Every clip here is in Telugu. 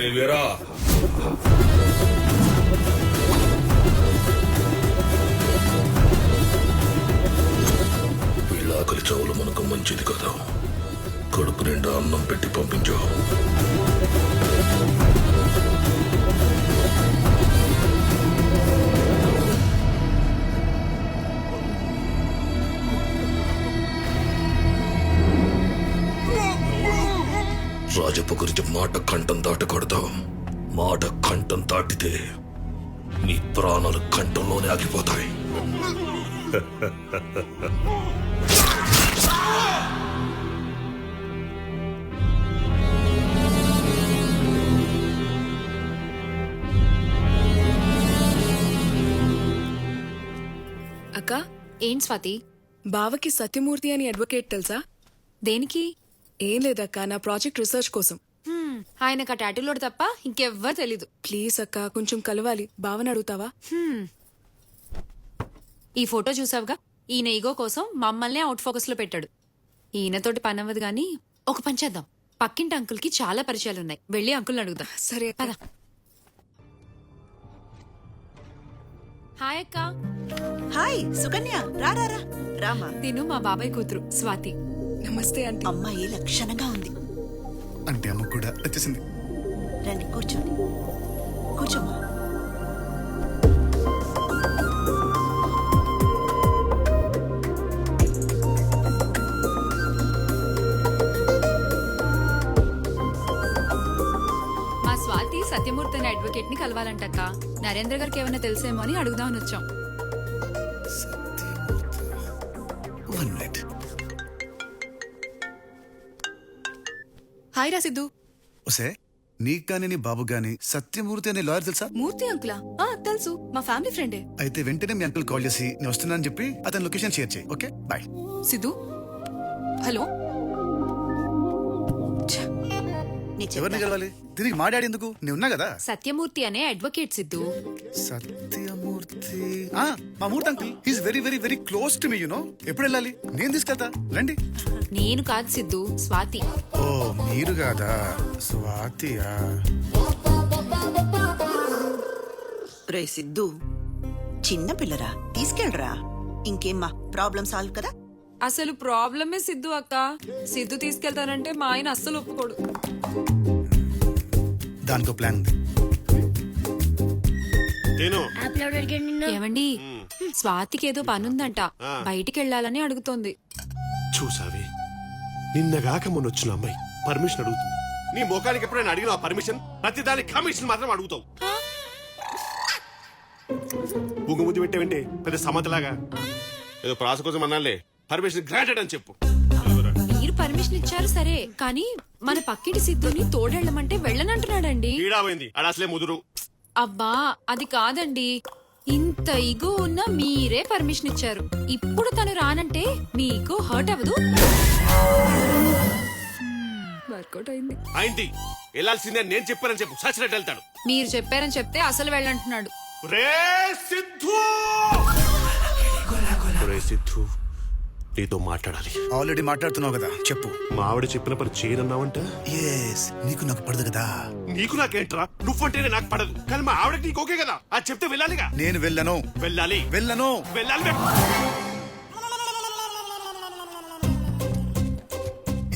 రే వీరా వీళ్ళ ఆకలి చావులు మనకు మంచిది కదా. కడుపు నిండా అన్నం పెట్టి పంపించావు. రాజప్ప గురించి మాట కంఠం దాటకూడదు. మాట కంఠం దాటితే నీ ప్రాణాలు కంఠంలోనే ఆగిపోతాయి. అక్క ఏం స్వాతి? బావకి సత్యమూర్తి అని అడ్వకేట్ తెలుసా? దేనికి? ఏం లేదక్క నా ప్రాజెక్ట్ రీసెర్చ్ కోసం. ఆయనకు ఆ టాటూలోడు తప్ప ఇంకెవ్వరు తెలీదు. ప్లీజ్ అక్క కొంచెం కలవాలి. బావని అడుగుతావా? హ్మ్. ఈ ఫోటో చూసావుగా? ఈయన ఈగో కోసం మమ్మల్ని అవుట్ ఫోకస్లో పెట్టాడు. ఈయనతోటి పని అవ్వదు గానీ ఒక పని చేద్దాం. పక్కింటి అంకుల్కి చాలా పరిచయాలు ఉన్నాయి వెళ్ళి అంకుల్ని అడుగుదాం. సరే అక్క. పద. హాయ్ అక్క. హాయ్ సుకన్య. రా రా రా. రామా. తిను మా బాబాయ్ కూతురు స్వాతి. నమస్తే ఆంటీ అమ్మాయి లక్షణంగా ఉంది? అంటే అమ్మ కూడా వచ్చేసింది. రండి కూర్చోండి. కూర్చోమ్మా. మా స్వాతి సత్యమూర్తి అనే అడ్వకేట్ని కలవాలంటక్క. నరేంద్ర గారికి ఏమైనా తెలుసేమో అని అడుగుదామని వచ్చాం. హాయ్ రా సిద్ధు. ఒసే నీకు కానీ నీ బాబు గాని సత్యమూర్తి అనే లాయర్ తెలుసా? మూర్తి అంకులా? ఆ తెలుసు. మా ఫ్యామిలీ ఫ్రెండే. అయితే వెంటనే మీ అంకుల్ కాల్ చేసి నేను వస్తున్నానని చెప్పి అతని లొకేషన్ షేర్ చేయి ఓకే? బాయ్. సిద్ధు? హలో? నీ ఎవరిని చెప్తా. కలవాలి? దీనికి మా డాడీ ఎందుకు? నేను ఉన్నా కదా? సత్యమూర్తి అనే అడ్వకేట్ సిద్ధు. సత్యమూర్తి. ఆ, మా Murthy uncle. Is very very very close to me you know ఎప్పుడు వెళ్ళాలి? నేను తీసుకెళ్తా. రండి. నేను కాదు సిద్ధు స్వాతి. ఓ మీరు కాదా? స్వాతియా? రే సిద్ధు చిన్న పిల్లరా తీసుకెళ్ళరా. ఇంకేమ్మా ప్రాబ్లం సాల్వ్ కదా? అసలు ప్రాబ్లమే సిద్ధు అక్క. సిద్ధు తీసుకెళ్తానంటే మా ఆయన అస్సలు ఒప్పుకోడు. దానికో ప్లాన్ ఉంది. తిను. ఏమండి స్వాతికి ఏదో పనుందంట. బయటికి వెళ్ళాలని అడుగుతోంది. చూసావి నిన్నగాక మొన్న వచ్చిన అమ్మాయి పర్మిషన్ అడుగుతుంది. నీ ముఖానికి ఎప్పుడైనా అడిగిన పర్మిషన్? ప్రతి దానికి కమిషన్ మాత్రం అడుగుతావు. బుగ్గుముద్దు పెట్టేవంటే పెద్ద సమతలాగా. ఏదో ప్రాస కోసం అన్నాలే పర్మిషన్ గ్రాంటెడ్ అని చెప్పు. పర్మిషన్ ఇచ్చారు సరే. కానీ మన పక్కింటి సిద్ధుని తోడెళ్ళమంటే వెళ్ళనంటున్నాడండి. ఈడాపోయింది. ఆడ అసలే ముదురు. అబ్బా అది కాదండి. ఇంత ఇగో ఉన్న మీరే పర్మిషన్ ఇచ్చారు. ఇప్పుడు తను రానంటే మీకు హర్ట్ అవ్వదు? వర్కౌట్ అయింది. అయింది. వెళ్ళాల్సిందే నేను చెప్పానని చెప్పు. సచ్చినట్టు వెళ్తాడు. మీరు చెప్పారని చెప్తే అసలు వెళ్ళంటున్నాడు. రే సిద్ధు! రే సిద్ధు. నీతో మాట్లాడాలి. ఆల్రెడీ మాట్లాడుతున్నావు కదా చెప్పు. మా ఆవిడ చెప్పిన పని చేయనన్నావంట? ఎస్ నీకు నాకు పడదు కదా. నీకు నాకేంట్రా? నువ్వంటేనే నాకు పడదు. కానీ మా ఆవిడకి నీకు ఓకే కదా? అది చెప్తే వెళ్ళాలిగా? నేను వెళ్ళను. వెళ్ళాలి. వెళ్ళను. వెళ్ళాలి.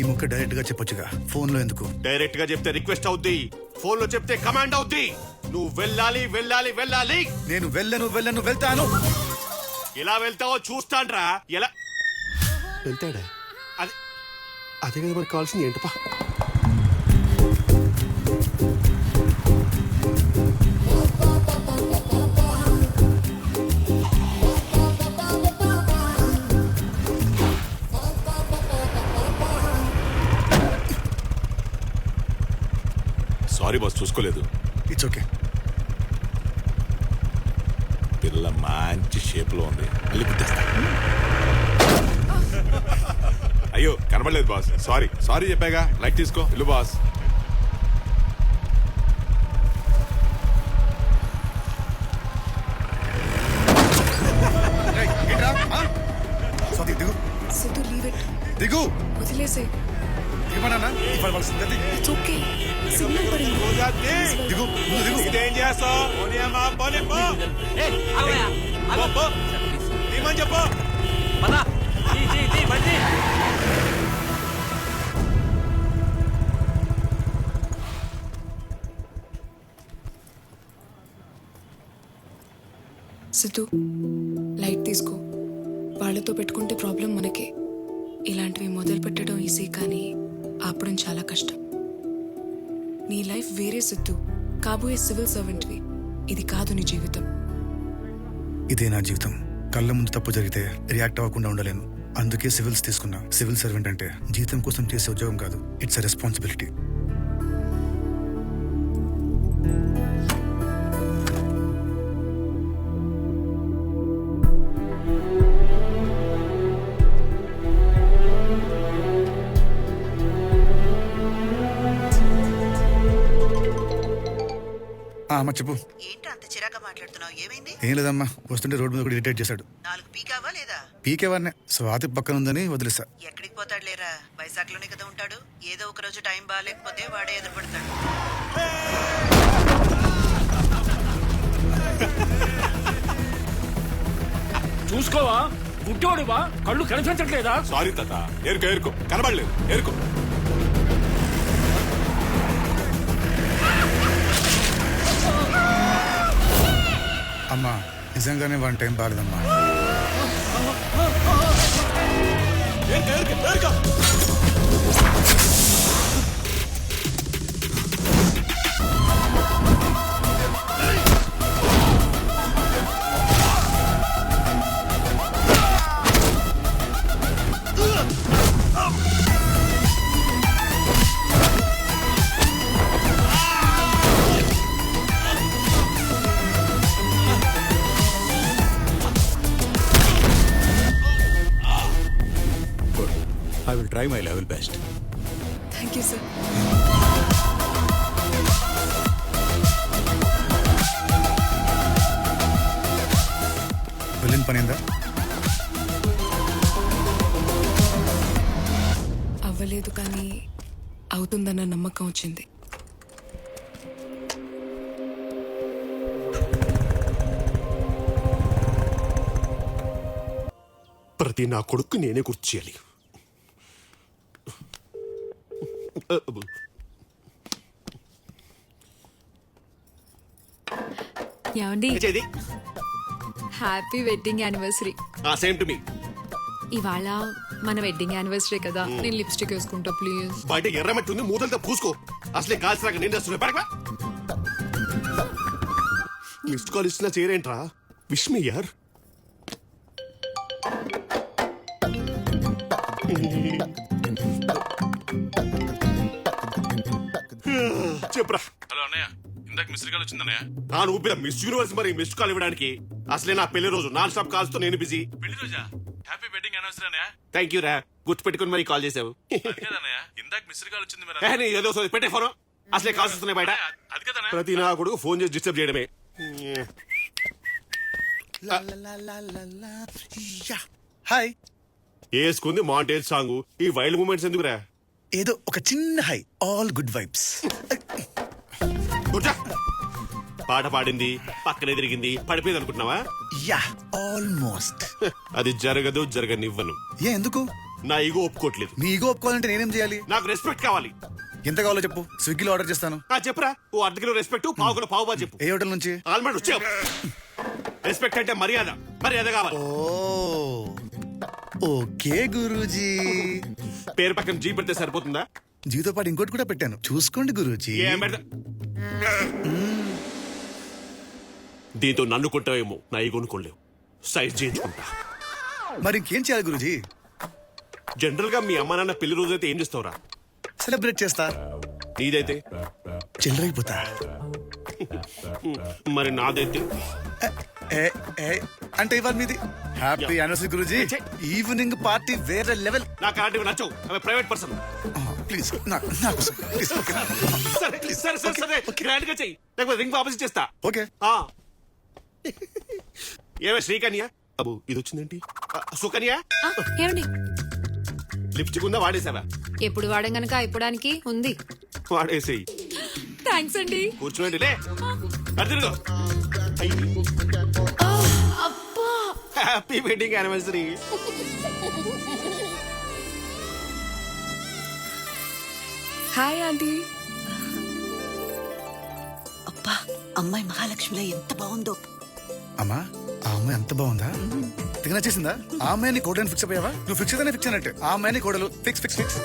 ఈ ముక్క డైరెక్ట్గా చెప్పొచ్చుగా. ఫోన్లో ఎందుకు? డైరెక్ట్గా చెప్తే రిక్వెస్ట్ అవుద్ది. ఫోన్లో చెప్తే కమాండ్ అవుద్ది. నువ్వు వెళ్ళాలి వెళ్ళాలి వెళ్ళాలి. నేను వెళ్ళను వెళ్ళను వెళ్తాను. ఎలా వెళ్తావో చూస్తాండ్రా. ఎలా వెళ్తాడా? అదే అదే కదా మనకు కావాల్సింది. ఏంటప్పా సారీ బాస్ చూసుకోలేదు. ఇట్స్ ఓకే పిల్ల మంచి షేప్లో ఉంది. మళ్ళీ గుర్తేస్తా అయ్యో కనబడలేదు బాస్. సారీ సారీ చెప్పాగా. లైక్ తీసుకో. ఇల్లు బాస్. సిద్ధు లీవ్ ఇట్ దిగు. వదిలేసే. ఏమన్నా ఇవాళ వాళ్ళ సంగతి. ఇట్స్ ఓకే సిగ్నల్ పడింది. దిగు. ముందు దిగు. ఇదేం చేస్తావు? పోనీయమ్మా, పోనీ, పో. పో, పో. తీయమని సిద్ధు లైట్ తీసుకో. వాళ్ళతో పెట్టుకుంటే ప్రాబ్లం మనకే. ఇలాంటివి మొదలు పెట్టడం ఈజీ కానీ ఆపడం చాలా కష్టం. నీ లైఫ్ వేరే సిద్ధు. కాబోయే సివిల్ సర్వెంట్వి. ఇది కాదు నీ జీవితం. ఇదే నా జీవితం. కళ్ళ ముందు తప్పు జరిగితే రియాక్ట్ అవ్వకుండా ఉండలేను. అందుకే సివిల్స్ తీసుకున్నా. సివిల్ సర్వెంట్ అంటే జీతం కోసం చేసే ఉద్యోగం కాదు. ఇట్స్ అ రెస్పాన్సిబిలిటీ అమ్మ చెప్పు. ఏంటి అంత చిరాక మాట్లాడుతున్నావు? ఏమైంది? ఏం లేదమ్మా వస్తుంటే రోడ్డు మీద కూడా ఇరిటేట్ చేశాడు. నాలుగు పీకావా లేదా? పీకేవాడినే స్వాతి పక్కన ఉందని వదిలేసా. ఎక్కడికి పోతాడు లేరా? వైజాగ్లోనే కదా ఉంటాడు. ఏదో ఒక రోజు టైం బాగాలేకపోతే వాడే ఎదురుపడతాడు. చూసుకోవా? గుడ్డోడువా కళ్ళు కనిపించట్లేదా? సారీ తాత ఏరుకో ఏరుకో. కనబడలేదు ఏరుకో. అమ్మా నిజంగానే వన్ టైం బాగాలేదమ్మా ఏరుకో try my level best. Thank you sir వెళ్ళిన పని ఏందా అవ్వలేదు కానీ అవుతుందన్న నమ్మకం వచ్చింది. ప్రతి నా కొడుకు నేనే గుర్తు చేయాలి. ఏమండి? చేది happy wedding anniversary. Same to మీ. ఇవాళ మన వెడ్డింగ్ యానివర్సరీ కదా. నేను లిప్స్టిక్ వేసుకుంటా ప్లీజ్. బయట ఎర్రమట్టి ఉంది మూతలతో పూసుకో. అసలే కాల్సినాక నేను చేస్తున్నా పడక మిస్డ్ కాల్ ఇస్తున్నా చేరేంట్రా? విష్ మీ యార్ చెప్పురా. హలో అన్నయ్య ఇందాక మిస్టర్ కాల్ వచ్చిందన్నయ్య మిస్ యూనివర్స్ మరి మిస్డ్ కాల్ ఇవ్వడానికి అసలే నా పెళ్ళి రోజు నాన్ స్టాప్ కాల్స్తో నేను బిజీ. పెళ్ళి రోజా? హ్యాపీ వెడ్డింగ్ యానివర్సరీ అన్నయ్య. థ్యాంక్ యూ రా. గుర్తు పెట్టుకుని మరి కాల్ చేసావు. ఇందాక కాల్ వచ్చింది మరి నీ ఏదో సోది పెట్టే ఫోన్. అసలే కాల్స్ వస్తున్నాయి బయట. అది ప్రతి నా కొడుకు ఫోన్ చేసి డిస్టర్బ్ చేయడమే. హాయ్. వేసుకుంది మాంటేజ్ సాంగ్. ఈ వైల్డ్ మూమెంట్స్ ఎందుకురా? ఏదో ఒక చిన్న హై ఆల్ గుడ్ వైబ్స్. కూర్చో. పాట పాడింది పక్కనే తిరిగింది పడిపోయింది అనుకుంటున్నావా యా ఆల్మోస్ట్. అది జరగదు జరగనివ్వను. ఏ ఎందుకు? నా ఈగో ఒప్పుకోవట్లేదు. నీ ఈగో ఒప్పుకోవాలంటే నేనేం చేయాలి? నాకు రెస్పెక్ట్ కావాలి. ఎంత కావాలో చెప్పు. స్విగ్గీలో ఆర్డర్ చేస్తాను. ఆ చెప్పురా. ఓ అర్ధ కిలో రెస్పెక్ట్ పావు కిలో పావు బా చెప్పు. ఏ హోటల్ నుంచి? ఆల్మండ్ వచ్చే రెస్పెక్ట్ అంటే మర్యాద. మర్యాద కావాలి. ఓ ఓకే గురూజీ. పేరు పక్కన జీ పెడితే సరిపోతుందా? జీతో పాటు ఇంకోటి కూడా పెట్టాను. చూసుకోండి గురూజీ. ఏం పెడతా దీంతో నన్ను కొంటావేమో నా ఈగోను కొనలేవు. సైజ్ చేయించుకుంటా. మరి ఇంకేం చేయాలి గురూజీ? జనరల్గా మీ అమ్మ నాన్న పెళ్ళి రోజు అయితే ఏం చేస్తావురా? సెలబ్రేట్ చేస్తా. నీదైతే? చిల్లరైపోతా మరి నాదైతే? ఏ, ఏ, అంటే ఇవాళ మీది? Happy anniversary Guruji. Evening party వేరే లెవెల్ నాకు అలాంటివి నచ్చవు. అవి ప్రైవేట్ పర్సన్ ప్లీజ్ నా నా కోసం ప్లీజ్ సరే సరే సరే సరే. గ్రాండ్గా చెయ్యి. లేకపోతే రింగ్ వాపస్ చేస్తా ఓకే. ఆ. ఏమే శ్రీకన్య? అబు ఇది వచ్చిందేంటి? ఆ, సుకన్య? ఆ, ఏమండి? లిప్స్టిక్ ఉందా వాడేసావా ఎప్పుడు వాడం గనక అయిపోవడానికి ఉంది. వాడేసేయి. థ్యాంక్స్ అండి. కూర్చోండి లే. అటు తిరుగు. Happy wedding anniversary hi aunty. అబ్బా అమ్మాయి మహాలక్ష్మిలో ఎంత బాగుందో. అమ్మా ఆ అమ్మాయి ఎంత బాగుందా? నచ్చేసిందా? ఆ అమ్మాయిని కోడని ఫిక్స్ అయిపోయావా? నువ్వు ఫిక్స్ అయితేనే ఫిక్స్ అయినట్టే. ఆ అమ్మాయిని కోడలు ఫిక్స్ ఫిక్స్ ఫిక్స్